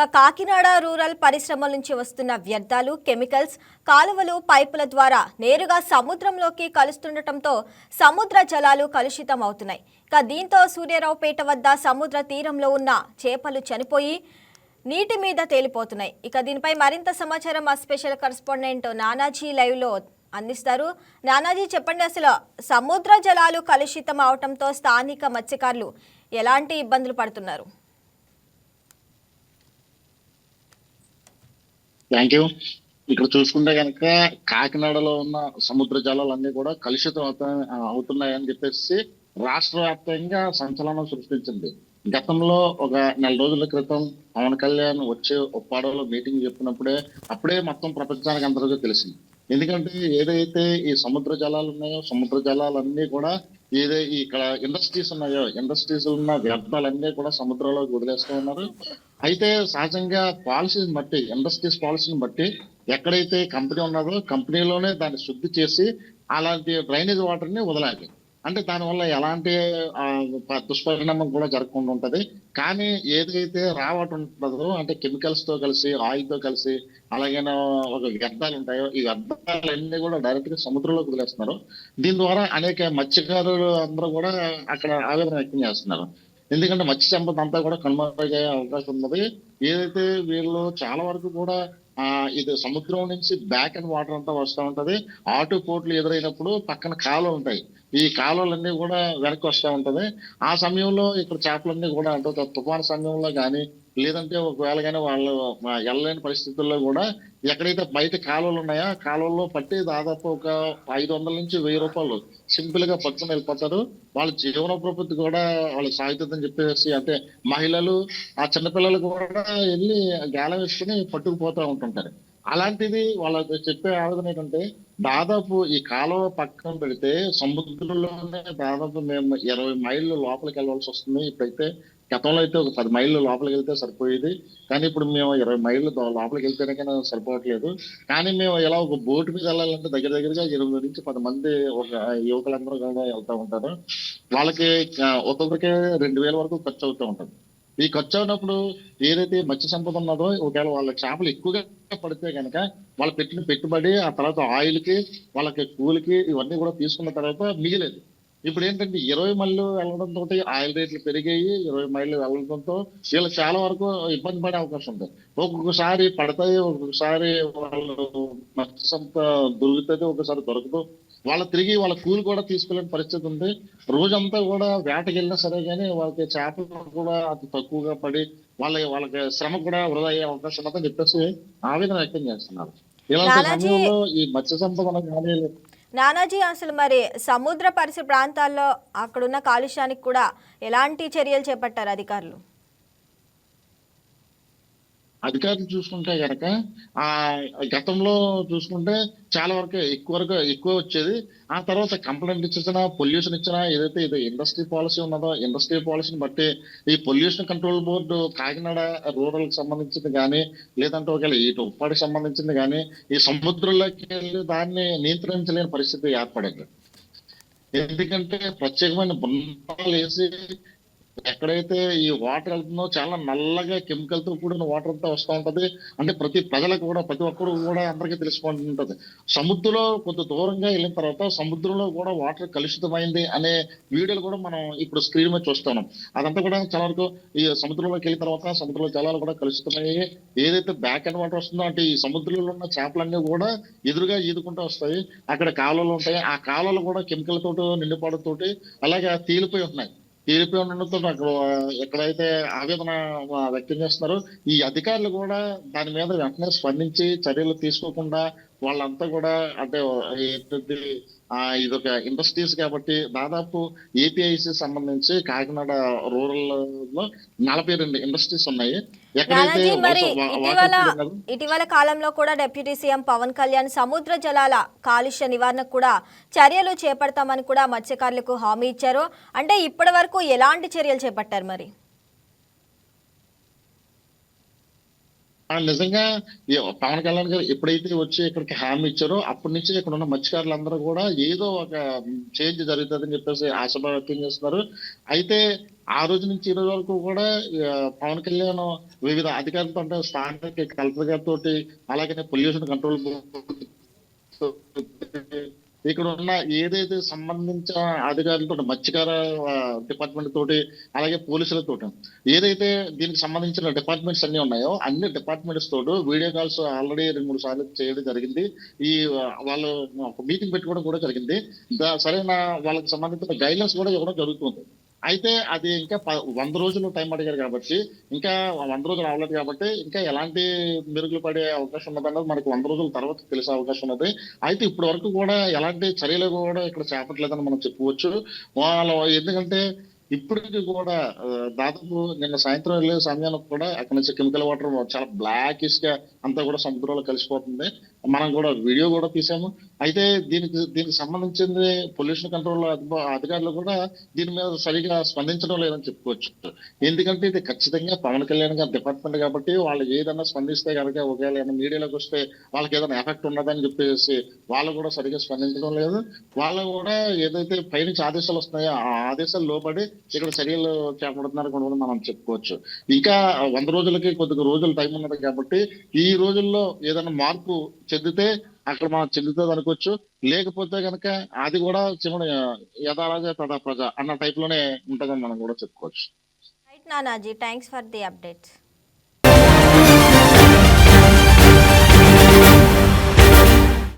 ఇక కాకినాడ రూరల్ పరిశ్రమల నుంచి వస్తున్న వ్యర్థాలు కెమికల్స్ కాలువలు పైపుల ద్వారా నేరుగా సముద్రంలోకి కలుస్తుండటంతో సముద్ర జలాలు కలుషితం అవుతున్నాయి ఇక దీంతో సూర్యరావుపేట వద్ద సముద్ర తీరంలో ఉన్న చేపలు చనిపోయి నీటి మీద తేలిపోతున్నాయి. ఇక దీనిపై మరింత సమాచారం మా స్పెషల్ కరస్పాండెంట్ నానాజీ లైవ్లో అందిస్తారు. నానాజీ చెప్పండి అసలు సముద్ర జలాలు కలుషితం అవటంతో స్థానిక మత్స్యకారులు ఎలాంటి ఇబ్బందులు పడుతున్నారు? థ్యాంక్ యూ ఇక్కడ చూసుకుంటే కనుక కాకినాడలో ఉన్న సముద్ర జలాలన్నీ కూడా కలుషితం అవుతా- అవుతున్నాయని చెప్పేసి రాష్ట్ర వ్యాప్తంగా సంచలనం సృష్టించింది. గతంలో ఒక నెల రోజుల క్రితం పవన్ కళ్యాణ్ వచ్చే ఉప్పాడలో మీటింగ్ చెప్పినప్పుడే అప్పుడే మొత్తం ప్రపంచానికి అందరికీ తెలిసింది. ఎందుకంటే ఏదైతే ఈ సముద్ర జలాలు ఉన్నాయో సముద్ర జలాలన్నీ కూడా ఏదైతే ఇక్కడ ఇండస్ట్రీస్ ఉన్నాయో ఇండస్ట్రీస్ ఉన్న వ్యర్థాలన్నీ కూడా సముద్రంలోకి వదిలేస్తూ ఉన్నారు. అయితే సహజంగా పాలసీని బట్టి ఇండస్ట్రీస్ పాలసీని బట్టి ఎక్కడైతే కంపెనీ ఉన్నదో కంపెనీలోనే దాన్ని శుద్ధి చేసి అలాంటి డ్రైనేజ్ వాటర్ని వదలాలి. అంటే దానివల్ల ఎలాంటి దుష్పరిణామం కూడా జరగకుండా ఉంటుంది. కానీ ఏదైతే రావటం ఉంటుందో అంటే కెమికల్స్తో కలిసి ఆయిల్తో కలిసి అలాగే ఒక వ్యర్థాలు ఉంటాయో ఈ వ్యర్థాలన్నీ కూడా డైరెక్ట్గా సముద్రంలోకి వదిలేస్తున్నారు. దీని ద్వారా అనేక మత్స్యకారులు అందరూ కూడా అక్కడ ఆవేదన వ్యక్తం చేస్తున్నారు. ఎందుకంటే మత్స్య సంపద అంతా కూడా కనుమరుగయ్యే అవకాశం ఉన్నది. ఏదైతే వీళ్ళు చాలా వరకు కూడా ఆ ఇది సముద్రం నుంచి బ్యాక్ అండ్ వాటర్ అంతా వస్తూ ఉంటది. ఆటు పోట్లు ఎదురైనప్పుడు పక్కన కాలువలు ఉంటాయి. ఈ కాలువలన్నీ కూడా వెనక్కి వస్తూ ఉంటది. ఆ సమయంలో ఇక్కడ చేపలన్నీ కూడా అంటే తుఫాను సమయంలో కానీ లేదంటే ఒకవేళ కానీ వాళ్ళు వెళ్ళలేని పరిస్థితుల్లో కూడా ఎక్కడైతే బయట కాలువలు ఉన్నాయో ఆ కాలువల్లో పట్టి దాదాపు ఒక ఐదు వందల నుంచి వెయ్యి రూపాయలు సింపుల్గా పట్టుకుని వెళ్ళిపోతారు. వాళ్ళ జీవనోపృతి కూడా వాళ్ళు సాగుతుందని చెప్పేసి అంటే మహిళలు ఆ చిన్నపిల్లలు కూడా వెళ్ళి గాలం వేసుకుని పట్టుకుపోతూ ఉంటుంటారు. అలాంటిది వాళ్ళకి చెప్పే ఆవేదన ఏంటంటే దాదాపు ఈ కాలువ పక్కన పెడితే సముద్రంలోనే దాదాపు మేము ఇరవై మైళ్ళు లోపలికి వెళ్ళవలసి వస్తుంది. ఇప్పుడైతే గతంలో అయితే ఒక పది మైళ్ళు లోపలికి వెళ్తే సరిపోయేది. కానీ ఇప్పుడు మేము ఇరవై మైళ్ళు లోపలికి వెళ్తేనే కానీ సరిపోవట్లేదు. కానీ మేము ఎలా ఒక బోటు మీద వెళ్ళాలంటే దగ్గర దగ్గరగా ఇరవై నుంచి పది మంది ఒక యువకులందరూ కూడా వెళ్తా ఉంటారు. వాళ్ళకి ఒక్కొక్కరికి రెండు వేల వరకు ఖర్చు అవుతూ ఉంటుంది. ఈ ఖర్చు అయినప్పుడు ఏదైతే మత్స్య సంపద ఉన్నదో ఒకవేళ వాళ్ళ చేపలు ఎక్కువగా పడితే కనుక వాళ్ళు పెట్టిన పెట్టుబడి ఆ తర్వాత ఆయిల్కి వాళ్ళకి కూలికి ఇవన్నీ కూడా తీసుకున్న తర్వాత మిగిలేదు. ఇప్పుడు ఏంటంటే ఇరవై మైళ్ళు వెళ్ళడం తోటి ఆయిల్ రేట్లు పెరిగాయి ఇరవై మైళ్ళు వెళ్ళడంతో వీళ్ళు చాలా వరకు ఇబ్బంది పడే అవకాశం ఉంది. ఒక్కొక్కసారి పడతాయి ఒక్కొక్కసారి వాళ్ళు మత్స్య సంపద దొరుకుతుంది ఒకసారి దొరకదు. వాళ్ళ తిరిగి వాళ్ళ కూలి కూడా తీసుకోలేని పరిస్థితి ఉంది. రోజంతా కూడా వేటకి వెళ్ళినా సరే కానీ వాళ్ళకి చేపలు కూడా అతి తక్కువగా పడి వాళ్ళ వాళ్ళకి శ్రమ కూడా వృధా అయ్యే అవకాశం ఉందని చెప్పేసి ఆవేదన వ్యక్తం చేస్తున్నారు. ఇలాంటి సమయంలో ఈ మత్స్య సంపద కానీ నానాజీ అసలు మరి సముద్ర పరిసర ప్రాంతాల్లో అక్కడున్న కాలుష్యానికి కూడా ఎలాంటి చర్యలు చేపట్టారు అధికారులు? అధికారులు చూసుకుంటే కనుక ఆ గతంలో చూసుకుంటే చాలా వరకు ఎక్కువ వరకు ఎక్కువ వచ్చేది. ఆ తర్వాత కంప్లైంట్ ఇచ్చిన పొల్యూషన్ ఇచ్చినా ఏదైతే ఇది ఇండస్ట్రీ పాలసీ ఉన్నదో ఇండస్ట్రీ పాలసీని బట్టి ఈ పొల్యూషన్ కంట్రోల్ బోర్డు కాకినాడ రూరల్కి సంబంధించింది కానీ లేదంటే ఒకవేళ ఇటు ఉప్పాడికి సంబంధించింది కానీ ఈ సముద్రంలోకి వెళ్ళి దాన్ని నియంత్రించలేని పరిస్థితి ఏర్పడింది. ఎందుకంటే ప్రత్యేకమైన బృందాలు వేసి ఎక్కడైతే ఈ వాటర్ వెళ్తుందో చాలా నల్లగా కెమికల్తో కూడిన వాటర్ అంతా వస్తూ ఉంటది. అంటే ప్రతి ప్రజలకు కూడా ప్రతి ఒక్కరు కూడా అందరికీ తెలిసిపోతూ ఉంటది. సముద్రంలో కొంత దూరంగా వెళ్ళిన తర్వాత సముద్రంలో కూడా వాటర్ కలుషితమైంది అనే వీడియోలు కూడా మనం ఇప్పుడు స్క్రీన్ మీద చూస్తున్నాం. అదంతా కూడా చాలా వరకు ఈ సముద్రంలోకి వెళ్ళిన తర్వాత సముద్రంలో జలాలు కూడా కలుషితమయ్యి ఏదైతే బ్యాక్ అండ్ వాటర్ వస్తుందో అంటే ఈ సముద్రంలో ఉన్న చేపలన్నీ కూడా ఎదురుగా ఈదుకుంటూ వస్తాయి. అక్కడ కాలువలు ఉంటాయి. ఆ కాలువలు కూడా కెమికల్ తోటి నిండిపాడుతోటి అలాగే తేలిపోయి ఉన్నాయి టీడీపీ ఉండడంతో అక్కడ ఎక్కడైతే ఆవేదన వ్యక్తం చేస్తున్నారో ఈ అధికారులు కూడా దాని మీద వెంటనే స్పందించి చర్యలు తీసుకోకుండా వాళ్ళంతా కూడా అంటే ఏంటంటే ఆ ఇదొక ఇండస్ట్రీస్ కాబట్టి దాదాపు ఏపీఐసి సంబంధించి కాకినాడ రూరల్లో నలభై రెండు ఇండస్ట్రీస్ ఉన్నాయి. ఇటీవల ఇటీవల కాలంలో కూడా డిప్యూటీ సీఎం పవన్ కళ్యాణ్ సముద్ర జలాల కాలుష్య నివారణకు కూడా చర్యలు చేపడతామని కూడా మత్స్యకారులకు హామీ ఇచ్చారు. అంటే ఇప్పటి వరకు ఎలాంటి చర్యలు చేపట్టారు మరి? నిజంగా పవన్ కళ్యాణ్ గారు ఎప్పుడైతే వచ్చి ఇక్కడికి హామీ ఇచ్చారో అప్పటి నుంచి ఇక్కడ ఉన్న మత్స్యకారులందరూ కూడా ఏదో ఒక చేంజ్ జరుగుతుందని చెప్పేసి ఆశాభావం వ్యక్తం చేస్తున్నారు. అయితే ఆ రోజు నుంచి ఈ రోజు వరకు కూడా పవన్ కళ్యాణ్ వివిధ అధికారులతో అంటే స్థానిక కలెక్టర్ గారితో అలాగే పొల్యూషన్ కంట్రోల్ ఇక్కడ ఉన్న ఏదైతే సంబంధించిన అధికారులతో మత్స్యకార డిపార్ట్మెంట్ తోటి అలాగే పోలీసులతో ఏదైతే దీనికి సంబంధించిన డిపార్ట్మెంట్స్ అన్ని ఉన్నాయో అన్ని డిపార్ట్మెంట్స్ తోటి వీడియో కాల్స్ ఆల్రెడీ రెండు మూడు సార్లు చేయడం జరిగింది. ఈ వాళ్ళు ఒక మీటింగ్ పెట్టుకోవడం కూడా జరిగింది. సరైన వాళ్ళకి సంబంధించిన గైడ్లైన్స్ కూడా ఇవ్వడం జరుగుతుంది. అయితే అది ఇంకా ప- వంద రోజులు టైం అడిగారు కాబట్టి ఇంకా వంద రోజులు అవ్వలేదు కాబట్టి ఇంకా ఎలాంటి మెరుగులు పడే అవకాశం ఉన్నదన్నది మనకు వంద రోజుల తర్వాత తెలిసే అవకాశం ఉన్నది. అయితే ఇప్పటి వరకు కూడా ఎలాంటి చర్యలు కూడా ఇక్కడ చేపట్టలేదని మనం చెప్పుకోవచ్చు. వాళ్ళ ఎందుకంటే ఇప్పటికి కూడా దాదాపు నిన్న సాయంత్రం వెళ్ళే సమయానికి కూడా అక్కడ నుంచి కెమికల్ వాటర్ చాలా బ్లాకిష్గా అంతా కూడా సముద్రంలో కలిసిపోతుంది. మనం కూడా వీడియో కూడా తీసాము. అయితే దీనికి దీనికి సంబంధించింది పొల్యూషన్ కంట్రోల్ అధికారులు కూడా దీని మీద సరిగా స్పందించడం లేదని చెప్పుకోవచ్చు. ఎందుకంటే ఇది ఖచ్చితంగా పవన్ కళ్యాణ్ గారి డిపార్ట్మెంట్ కాబట్టి వాళ్ళు ఏదైనా స్పందిస్తే కనుక ఒకవేళ ఏమైనా మీడియాలోకి వస్తే వాళ్ళకి ఏదైనా ఎఫెక్ట్ ఉన్నదని చెప్పేసి వాళ్ళు కూడా సరిగా స్పందించడం లేదు. వాళ్ళు కూడా ఏదైతే పైనుంచి ఆదేశాలు వస్తున్నాయో ఆ ఆదేశాలు లోబడి ఇక్కడ చర్యలు చేపడుతున్నారు కూడా మనం చెప్పుకోవచ్చు. ఇంకా వంద రోజులకి కొద్దిగా రోజులు టైం ఉన్నది కాబట్టి ఈ రోజుల్లో ఏదైనా మార్పు చెందితే అక్కడ మనం చెందుతుంది అనుకోవచ్చు. లేకపోతే కనుక అది కూడా చివరి యథారాజ తథా ప్రజ అన్న టైప్లోనే ఉంటుందని మనం కూడా చెప్పుకోవచ్చు. Right Nanaji. Thanks for the updates